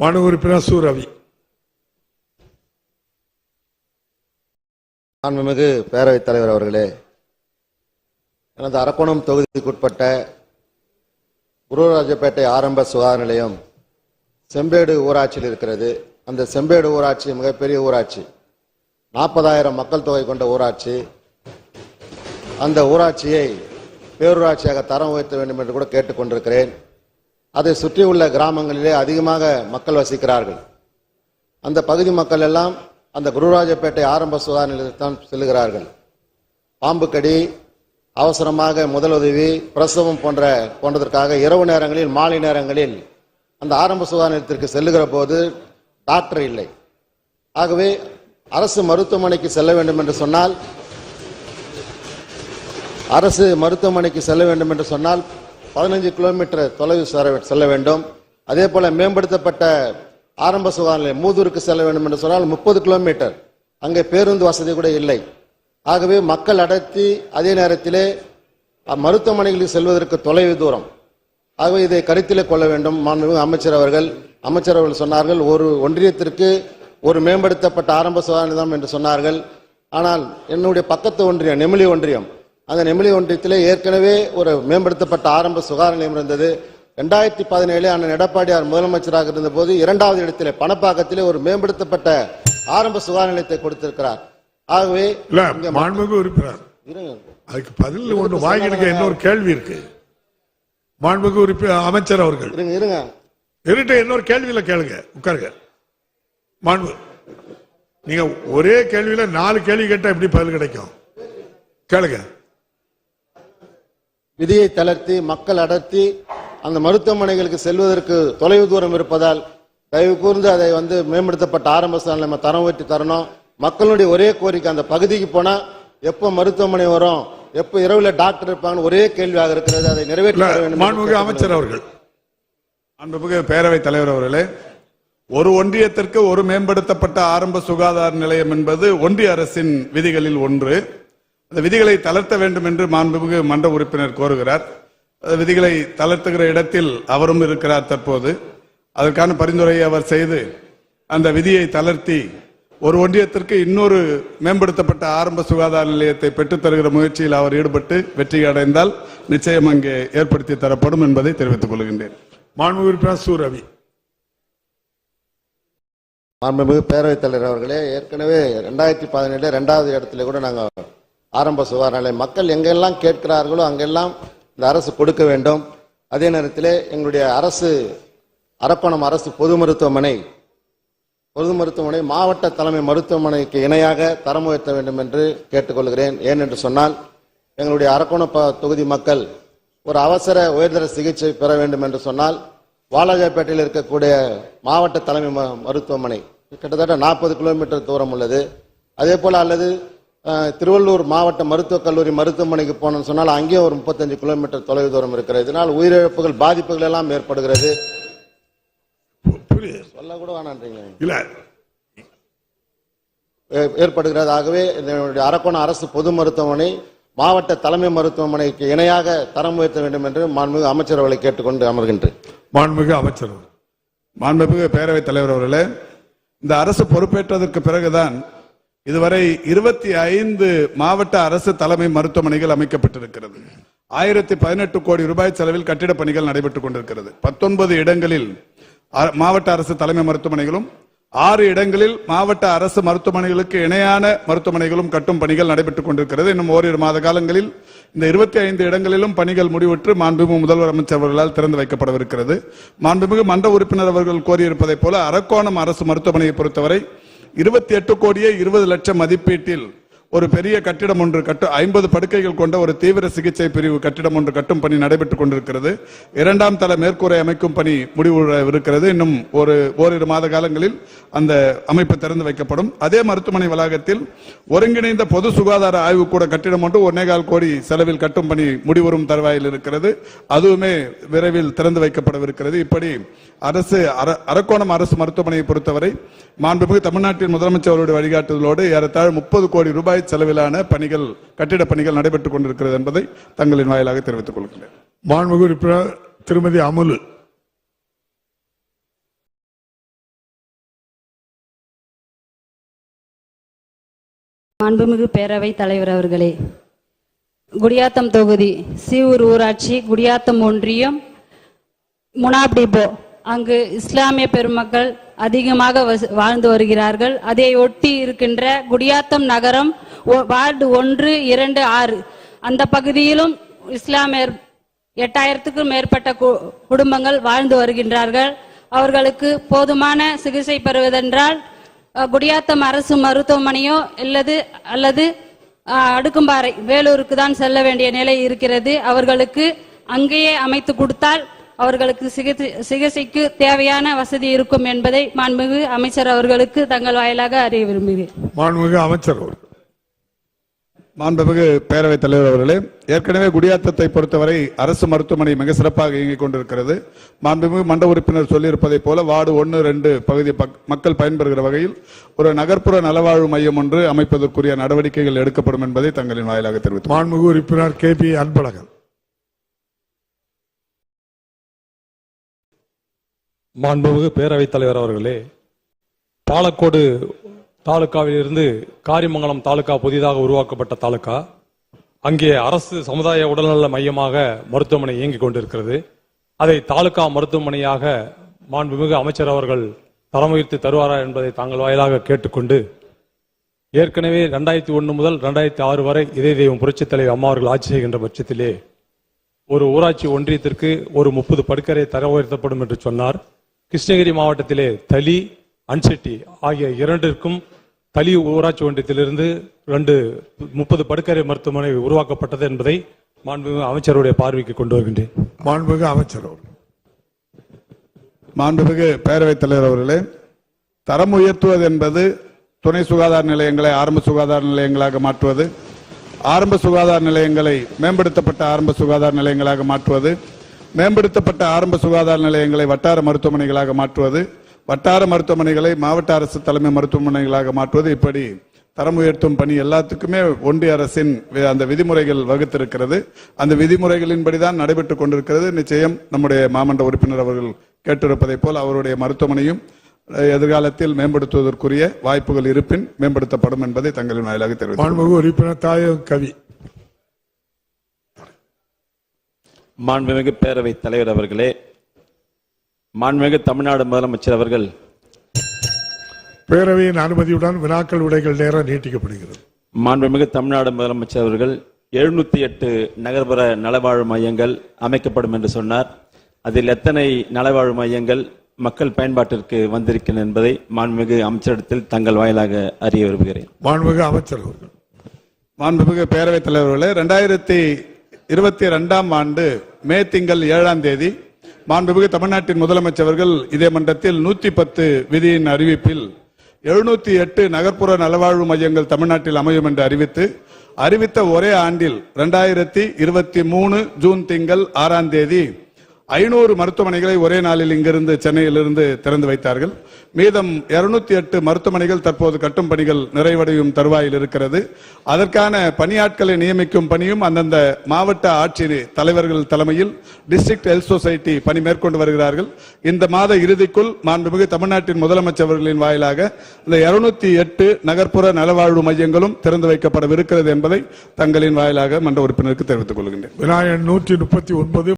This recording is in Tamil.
மனு உறுப்பினர் சு ரவி. மாண்புமிகு பேரவைத் தலைவர் அவர்களே எனது அரக்கோணம் தொகுதிக்குட்பட்ட குருராஜப்பேட்டை ஆரம்ப சுகாதார நிலையம் செம்பேடு ஊராட்சியில் இருக்கிறது. அந்த செம்பேடு ஊராட்சி மிகப்பெரிய ஊராட்சி. நாற்பதாயிரம் மக்கள் தொகை கொண்ட ஊராட்சி. அந்த ஊராட்சியை பேரூராட்சியாக தரம் உயர்த்த வேண்டும் என்று கூட கேட்டுக்கொண்டிருக்கிறேன். அதை சுற்றியுள்ள கிராமங்களிலே அதிகமாக மக்கள் வசிக்கிறார்கள். அந்த பகுதி மக்கள் எல்லாம் அந்த குருராஜப்பேட்டை ஆரம்ப சுகாதார நிலையத்தான் செல்லுகிறார்கள் பாம்பு கடி அவசரமாக முதலுதவி பிரசவம் போன்ற போன்றதற்காக இரவு நேரங்களில் மாலை நேரங்களில் அந்த ஆரம்ப சுகாதார நிலையத்திற்கு செல்லுகிற போது டாக்டர் இல்லை. ஆகவே அரசு மருத்துவமனைக்கு செல்ல வேண்டும் என்று சொன்னால் அரசு மருத்துவமனைக்கு செல்ல வேண்டும் என்று சொன்னால் பதினஞ்சு கிலோமீட்டர் தொலைவு செல்ல- செல்ல வேண்டும். அதே போல மேம்படுத்தப்பட்ட ஆரம்ப சுகாதார நிலையம் மூதூருக்கு செல்ல வேண்டும் என்று சொன்னால் முப்பது கிலோமீட்டர். அங்கே பேருந்து வசதி கூட இல்லை. ஆகவே மக்கள் அடர்த்தி அதே நேரத்திலே மருத்துவமனைகளுக்கு செல்வதற்கு தொலைவு தூரம். ஆகவே இதை கருத்தில் கொள்ள வேண்டும். மாண்புமிகு அமைச்சர் அவர்கள் அமைச்சர் அவர்கள் சொன்னார்கள் ஒரு ஒன்றியத்திற்கு ஒரு மேம்படுத்தப்பட்ட ஆரம்ப சுகாதார நிலையம் என்று சொன்னார்கள். ஆனால் என்னுடைய பக்கத்து ஒன்றியம் நெமிலி ஒன்றியம் அந்த நெமிலி ஒன்றியத்திலே ஏற்கனவே ஒரு மேம்படுத்தப்பட்ட ஆரம்ப சுகாதார நிலையம் இருந்தது. ரெண்டாயிரத்தி பதினேழு அண்ணன் எடப்பாடியார் முதலமைச்சராக இருந்தபோது இரண்டாவது இடத்திலே பணப்பாக்கத்திலே ஒரு மேம்படுத்தப்பட்ட ஆரம்ப சுகாதார நிலையத்தை கொடுத்திருக்கிறார். ஆகவே உறுப்பினர். அதுக்கு பதில் ஒன்று வாங்கிடுங்க இன்னொரு கேள்வி இருக்கு. மாண்புமிகு உறுப்பினர் அமைச்சர் அவர்கள். இருங்க இருங்க. இருட்டு இன்னொரு கேள்வியில கேளுங்க உட்காருங்க. மாண்பு நீங்க ஒரே கேள்வியில நாலு கேள்வி கேட்டா எப்படி பதில் கிடைக்கும்? கேளுங்க. விதியை தளர்த்தி மக்கள் அடர்த்தி அந்த மருத்துவமனைகளுக்கு செல்வதற்கு தொலைவு தூரம் இருப்பதால் தயவு கூர்ந்து அதை வந்து மேம்படுத்தப்பட்ட ஆரம்ப நிலையம் தரம் உயர்த்தி தரணும். மக்களுடைய ஒரே கோரிக்கை அந்த பகுதிக்கு போனா எப்போ மருத்துவமனை வரும் எப்போ இரவுல டாக்டர் இருப்பாங்கன்னு ஒரே கேள்வியாக இருக்கிறது. அதை நிறைவேற்ற அமைச்சர் அவர்கள். அன்புமிகு பேரவைத் தலைவர் அவர்களே ஒரு ஒன்றியத்திற்கு ஒரு மேம்படுத்தப்பட்ட ஆரம்ப சுகாதார நிலையம் என்பது ஒன்றிய அரசின் விதிகளில் ஒன்று. அந்த விதிகளை தளர்த்த வேண்டும் என்று மாண்புமிகு மன்ற உறுப்பினர் கோருகிறார். அந்த விதிகளை தளர்த்துகிற இடத்தில் அவரும் இருக்கிறார் தற்போது. அதற்கான பரிந்துரையை அவர் செய்து அந்த விதியை தளர்த்தி ஒரு ஒன்றியத்திற்கு இன்னொரு மேம்படுத்தப்பட்ட ஆரம்ப சுகாதார நிலையத்தை பெற்றுத் தருகிற முயற்சியில் அவர் ஈடுபட்டு வெற்றி அடைந்தால் நிச்சயம் அங்கே ஏற்படுத்தி தரப்படும் என்பதை தெரிவித்துக் கொள்கின்றேன். மாண்புமிகு உறுப்பினர் சு. ரவி. மாண்புமிகு பேரவைத் தலைவர் அவர்களே ஏற்கனவே ரெண்டாயிரத்தி பதினேழு ரெண்டாவது இடத்துல கூட நாங்கள் ஆரம்ப சுகாதார நிலையம் மக்கள் எங்கெல்லாம் கேட்கிறார்களோ அங்கெல்லாம் இந்த அரசு கொடுக்க வேண்டும். அதே நேரத்திலே எங்களுடைய அரசு அரப்பணம் அரசு பொது மருத்துவமனை பொது மருத்துவமனை மாவட்ட தலைமை மருத்துவமனைக்கு இணையாக தரம் உயர்த்த வேண்டும் என்று கேட்டுக்கொள்கிறேன். ஏன் என்று சொன்னால் எங்களுடைய அரக்கோணம் ப- தொகுதி மக்கள் ஒரு அவசர உயர்தர சிகிச்சை பெற வேண்டும் என்று சொன்னால் வாலாஜாப்பேட்டையில் இருக்கக்கூடிய மாவட்ட தலைமை ம- மருத்துவமனை கிட்டத்தட்ட நாற்பது கிலோமீட்டர் தூரம் உள்ளது. அதே போல் அல்லது திருவள்ளூர் மாவட்ட மருத்துவக் கல்லூரி மருத்துவமனைக்கு போனோம்னு சொன்னால் அங்கேயும் ஒரு முப்பத்தஞ்சு கிலோமீட்டர் தொலைவு தூரம் இருக்கிறது. இதனால் உயிரிழப்புகள் பாதிப்புகள் எல்லாம் ஏற்படுகிறது. சொல்ல கூட வேணான்றீங்க இல்ல. ஏற்படுகிறது. ஆகவே இதனுடைய அரக்கோணம் அரசு பொது மருத்துவமனை மாவட்ட தலைமை மருத்துவமனைக்கு இணையாக தரம் உயர்த்த வேண்டும் என்று மாண்புமிகு அமைச்சர் அவர்களை கேட்டுக்கொண்டு அமர்கின்றேன். மாண்புமிகு அமைச்சர். மாண்புமிகு பேரவைத் தலைவர் அவர்களே இந்த அரசு பொறுப்பேற்றதற்கு பிறகுதான் இதுவரை இருபத்தி ஐந்து மாவட்ட அரசு தலைமை மருத்துவமனைகள் அமைக்கப்பட்டிருக்கிறது. ஆயிரத்தி பதினெட்டு கோடி ரூபாய் செலவில் கட்டிடப் பணிகள் நடைபெற்றுக் கொண்டிருக்கிறது. பத்தொன்பது இடங்களில் மாவட்ட அரசு தலைமை மருத்துவமனைகளும் ஆறு இடங்களில் மாவட்ட அரசு மருத்துவமனைகளுக்கு இணையான மருத்துவமனைகளும் கட்டும் பணிகள் நடைபெற்றுக் கொண்டிருக்கிறது. இன்னும் ஓரிரு மாத காலங்களில் இந்த இருபத்தி ஐந்து இடங்களிலும் பணிகள் முடிவுற்று மாண்புமிகு முதல்வர் அமைச்சர் அவர்களால் திறந்து வைக்கப்படவிருக்கிறது. மாண்புமிகு மன்ற உறுப்பினர் அவர்கள் கோரியிருப்பதைப் போல அரக்கோணம் அரசு மருத்துவமனையை பொறுத்தவரை இருபத்தி எட்டு கோடியே இருபது லட்சம் மதிப்பீட்டில் ஒரு பெரிய கட்டிடம் ஒன்று கட்டு ஐம்பது படுக்கைகள் கொண்ட ஒரு தீவிர சிகிச்சை பிரிவு கட்டிடம் ஒன்று கட்டும் பணி நடைபெற்றுக் கொண்டிருக்கிறது. இரண்டாம் தள மேற்கூரை அமைக்கும் பணி முடிவுறவிருக்கிறது இன்னும் ஒரு ஓரிரு மாத காலங்களில் அந்த அமைப்பு திறந்து வைக்கப்படும். அதே மருத்துவமனை வளாகத்தில் ஒருங்கிணைந்த பொது சுகாதார ஆய்வுக்கூட கட்டிடம் ஒன்று ஒன்னேகால் கோடி செலவில் கட்டும் பணி முடிவரும் தருவாயில் இருக்கிறது. அதுவுமே விரைவில் திறந்து வைக்கப்படவிருக்கிறது. இப்படி அரசு அர- அரக்கோணம் அரசு மருத்துவமனையை பொறுத்தவரை மாண்புமிகு தமிழ்நாட்டின் முதலமைச்சர் அவருடைய வழிகாட்டுதலோடு ஏறத்தாழ் முப்பது கோடி ரூபாய் ரூபாய் செலவிலான பணிகள் கட்டிட பணிகள் நடைபெற்றுக் கொண்டிருக்கிறது என்பதை தங்களின் வாயிலாக தெரிவித்துக் கொள்கிறேன். மாண்புமிகு உறுப்பினர் திருமதி அமுலு. மாண்புமிகு பேரவை தலைவர் அவர்களே குடியாத்தம் தொகுதி சீவூர் ஊராட்சி குடியாத்தம் ஒன்றியம் முனாப்டிபோ அங்கு இஸ்லாமிய பெருமக்கள் அதிகமாக வாழ்ந்து வருகிறார்கள். அதை ஒட்டி இருக்கின்ற குடியாத்தம் நகரம் வார்டு ஒன்று இரண்டு ஆறு. அந்த பகுதியிலும் இஸ்லாமியர் எட்டாயிரத்துக்கும் மேற்பட்ட கு- குடும்பங்கள் வாழ்ந்து வருகின்றார்கள். அவர்களுக்கு போதுமான சிகிச்சை பெறுவதென்றால் குடியாத்தம் அரசு மருத்துவமனையோ அல்லது அல்லது அடுக்கும்பாறை வேலூருக்கு தான் செல்ல வேண்டிய நிலை இருக்கிறது. அவர்களுக்கு அங்கேயே அமைத்து கொடுத்தால் அவர்களுக்கு சிகிச்சை சிகிச்சைக்கு தேவையான வசதி இருக்கும் என்பதை மாண்புமிகு அமைச்சர் அவர்களுக்கு தங்கள் வாயிலாக அறிய விரும்புகிறேன். மாண்புமிகு அமைச்சர் அவர்கள். மாண்புமிகு பேரவைத் தலைவர் அவர்களே ஏற்கனவே குடியாத்தத்தை பொறுத்தவரை அரசு மருத்துவமனை மிக சிறப்பாக இயங்கிக் கொண்டிருக்கிறது. மாண்புமிகு மண்ட உறுப்பினர் சொல்லியிருப்பதைப் போல வார்டு ஒன்று ரெண்டு பகுதி பக்- மக்கள் பயன்பெறுகிற வகையில் ஒரு நகர்ப்புற நலவாழ்வு மையம் ஒன்று அமைப்பதற்குரிய நடவடிக்கைகள் எடுக்கப்படும் என்பதை தங்களின் வாயிலாக தெரிவித்துக் மாண்புமிகு உறுப்பினர் கே பி அன்பழகன். மாண்புமிகு பேரவைத் தலைவர் அவர்களே பாலக்கோடு தாலுகாவிலிருந்து காரிமங்கலம் தாலுகா புதிதாக உருவாக்கப்பட்ட தாலுகா அங்கே அரசு சமுதாய உடல்நல மையமாக மருத்துவமனை இயங்கிக் கொண்டிருக்கிறது. அதை தாலுகா மருத்துவமனையாக மாண்புமிகு அமைச்சர் அவர்கள் தரம் உயர்த்தி தருவாரா என்பதை தாங்கள் வாயிலாக கேட்டுக்கொண்டு ஏற்கனவே ரெண்டாயிரத்தி ஒன்று முதல் ரெண்டாயிரத்தி ஆறு வரை இதே தெய்வம் புரட்சித் தலைவர் அம்மா அவர்கள் ஆட்சி செய்கின்ற பட்சத்திலே ஒரு ஊராட்சி ஒன்றியத்திற்கு ஒரு முப்பது படுக்கரை தர உயர்த்தப்படும் என்று சொன்னார். கிருஷ்ணகிரி மாவட்டத்திலே தலி அன்செட்டி ஆகிய இரண்டிற்கும் தளி ஊராட்சி ஒன்றியத்திலிருந்து ரெண்டு முப்பது படுக்கரை மருத்துவமனை உருவாக்கப்பட்டது என்பதை மாண்புமிகு அமைச்சருடைய பார்வைக்கு கொண்டு வருகின்றேன். மாண்புமிகு அமைச்சர் மாண்புமிகு பேரவைத் தலைவர் அவர்களே தரம் உயர்த்துவது என்பது துணை சுகாதார நிலையங்களை ஆரம்ப சுகாதார நிலையங்களாக மாற்றுவது ஆரம்ப சுகாதார நிலையங்களை மேம்படுத்தப்பட்ட ஆரம்ப சுகாதார நிலையங்களாக மாற்றுவது மேம்படுத்தப்பட்ட ஆரம்ப சுகாதார நிலையங்களை வட்டார மருத்துவமனைகளாக மாற்றுவது வட்டார மருத்துவமனைகளை மாவட்ட அரசு தலைமை மருத்துவமனைகளாக மாற்றுவது இப்படி தரம் உயர்த்தும் பணி எல்லாத்துக்குமே ஒன்றிய அரசின் வி- அந்த விதிமுறைகள் வகுத்திருக்கிறது. அந்த விதிமுறைகளின்படிதான் நடைபெற்றுக் கொண்டிருக்கிறது. நிச்சயம் நம்முடைய மாமன்ற உறுப்பினர் அவர்கள் கேட்டிருப்பதைப் போல் அவருடைய மருத்துவமனையும் எதிர்காலத்தில் மேம்படுத்துவதற்குரிய வாய்ப்புகள் இருப்பின் மேம்படுத்தப்படும் என்பதை தங்களின் வாயிலாக தெரிவித்துக் மாண்புமிகு உறுப்பினர் தாயம் கவி. மாண்புமிகு பேரவைத் தலைவர் அவர்களே மாண்புமிகு தமிழ்நாடு முதலமைச்சர் அவர்கள் பேரவையின் அனுமதியுடன் வினாக்கள் விடைகள் நேரம் நீட்டிக்கப்படுகிறது. மாண்புமிகு தமிழ்நாடு முதலமைச்சர் அவர்கள் எழுநூத்தி எட்டு நகர்ப்புற நலவாழ்வு மையங்கள் அமைக்கப்படும் என்று சொன்னார். அதில் எத்தனை நலவாழ்வு மையங்கள் மக்கள் பயன்பாட்டிற்கு வந்திருக்கின்றன என்பதை மாண்புமிகு அமைச்சரிடத்தில் தங்கள் வாயிலாக அறிய விரும்புகிறேன். மாண்புமிகு அமைச்சர் அவர்கள். மாண்புமிகு பேரவைத் தலைவர்களே ரெண்டாயிரத்தி இருபத்தி ரெண்டாம் ஆண்டு மே திங்கள் ஏழாம் தேதி மாண்புமிகு தமிழ்நாட்டின் முதலமைச்சர்கள் இதே மன்றத்தில் நூத்தி பத்து விதியின் அறிவிப்பில் எழுநூத்தி எட்டு நகர்ப்புற நலவாழ்வு மையங்கள் தமிழ்நாட்டில் அமையும் என்று அறிவித்து அறிவித்த ஒரே ஆண்டில் ரெண்டாயிரத்தி இருபத்தி மூணு ஜூன் திங்கள் ஆறாம் தேதி ஐநூறு மருத்துவமனைகளை ஒரே நாளில் இங்கிருந்து சென்னையிலிருந்து திறந்து வைத்தார்கள். மீதம் 208 எட்டு மருத்துவமனைகள் தற்போது கட்டும் பணிகள் நிறைவடையும் தருவாயில் இருக்கிறது. அதற்கான பணியாட்களை நியமிக்கும் பணியும் அந்தந்த மாவட்ட ஆட்சி தலைவர்கள் தலைமையில் டிஸ்ட்ரிக்ட் ஹெல்த் சொசைட்டி பணி மேற்கொண்டு வருகிறார்கள். இந்த மாத இறுதிக்குள் மாண்புமிகு தமிழ்நாட்டின் முதலமைச்சர்களின் வாயிலாக இந்த 208 எட்டு நகர்ப்புற நலவாழ்வு மையங்களும் திறந்து வைக்கப்படவிருக்கிறது என்பதை தங்களின் வாயிலாக மன்ற உறுப்பினருக்கு தெரிவித்துக் கொள்கின்றேன். வினாயன் நூற்றி முப்பத்தி ஒன்பது